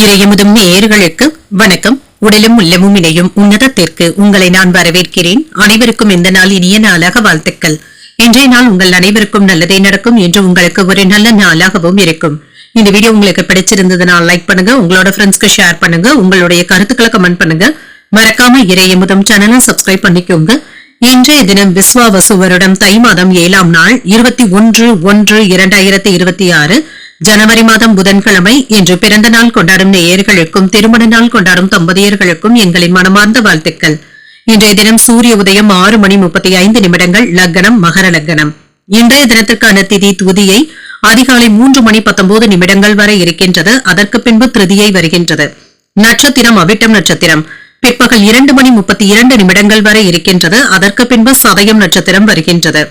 இறையமுதும் நேயர்களுக்கு வணக்கம். உடலும் உள்ளமும் இணையும் உன்னதத்திற்கு உங்களை நான் வரவேற்கிறேன். அனைவருக்கும் இந்த நாள் இனிய நாளாக வாழ்த்துக்கள். இன்றைய நாள் உங்கள் அனைவருக்கும் நல்லதே நடக்கும் என்று உங்களுக்கு ஒரு நல்ல நாளாகவும் இருக்கும். இந்த வீடியோ உங்களுக்கு பிடிச்சிருந்ததுனால் லைக் பண்ணுங்க உங்களோட ஃப்ரெண்ட்ஸ்க்கு ஷேர் பண்ணுங்க உங்களுடைய கருத்துக்களை கமெண்ட் பண்ணுங்க. மறக்காம இறையமுதம் சேனலும் சப்ஸ்கிரைப் பண்ணிக்கோங்க. இன்றைய தினம் விஸ்வாவசு வருடம் தை மாதம் ஏழாம் நாள் இருபத்தி ஒன்று ஒன்று இரண்டாயிரத்தி இருபத்தி ஆறு. ஜனவரி மாதம் புதன்கிழமை இன்று பிறந்த நாள் கொண்டாடும் நேயர்களுக்கும் திருமண நாள் கொண்டாடும் தம்பதியர்களுக்கும் எங்களின் மனமார்ந்த வாழ்த்துக்கள். இன்றைய தினம் சூரிய உதயம் ஆறு மணி முப்பத்தி ஐந்து நிமிடங்கள் லக்னம் மகர லக்னம். இன்றைய தினத்திற்கான திதி துதியை அதிகாலை மூன்று மணி பத்தொன்பது நிமிடங்கள் வரை இருக்கின்றது. அதற்கு பின்பு திருதியை வருகின்றது. நட்சத்திரம் அவிட்டம் நட்சத்திரம். பிற்பகல் இரண்டு மணி முப்பத்தி இரண்டு நிமிடங்கள் வரை இருக்கின்றது. அதற்கு பின்பு சதயம் நட்சத்திரம் வருகின்றது.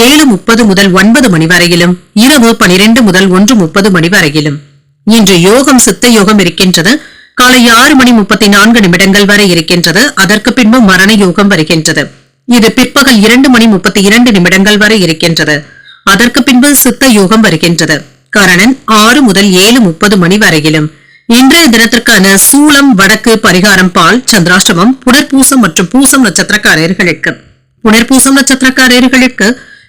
ஏழு முப்பது முதல் ஒன்பது மணி வரையிலும் இரவு பனிரெண்டு முதல் ஒன்று முப்பது மணி வரையிலும். இன்று யோகம் சித்த யோகம் இருக்கின்றது. காலை ஆறு மணி முப்பத்தி நான்கு நிமிடங்கள் வரை இருக்கின்றது. அதற்கு பின்பு மரண யோகம் வருகின்றது. இது பிற்பகல் இரண்டு மணி முப்பத்தி இரண்டு நிமிடங்கள் வரை இருக்கின்றது. அதற்கு பின்பு சித்த யோகம் வருகின்றது. கரணன் ஆறு முதல் ஏழு முப்பது மணி வரையிலும். இன்றைய தினத்திற்கான சூளம் வடக்கு பரிகாரம் பால் சந்திராஷ்டமம் புனர்பூசம் மற்றும் பூசம் நட்சத்திரக்காரர்களுக்கு. புனர்பூசம் நட்சத்திரக்காரர்களுக்கு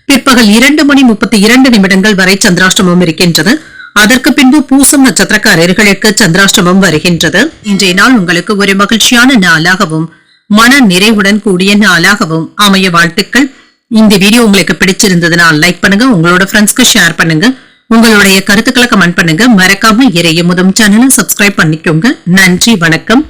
பிற்பகல் இரண்டு மணி முப்பத்தி இரண்டு நிமிடங்கள் வரை சந்திராஷ்டமம் இருக்கின்றது. அதற்கு பின்பு பூசம் நட்சத்திரக்காரர்களுக்கு சந்திராஷ்டமம் வருகின்றது. இன்றைய நாள் உங்களுக்கு ஒரு மகிழ்ச்சியான நாளாகவும் மன நிறைவுடன் கூடிய நாளாகவும் அமைய வாழ்த்துக்கள். இந்த வீடியோ உங்களுக்கு பிடிச்சிருந்ததுனால் லைக் பண்ணுங்க உங்களோட ஃப்ரெண்ட்ஸ்க்கு ஷேர் பண்ணுங்க. உங்களுடைய கருத்துக்களை கமெண்ட் பண்ணுங்க. மறக்காம இறைய முதம் சேனலை சப்ஸ்கிரைப் பண்ணிக்கோங்க. நன்றி வணக்கம்.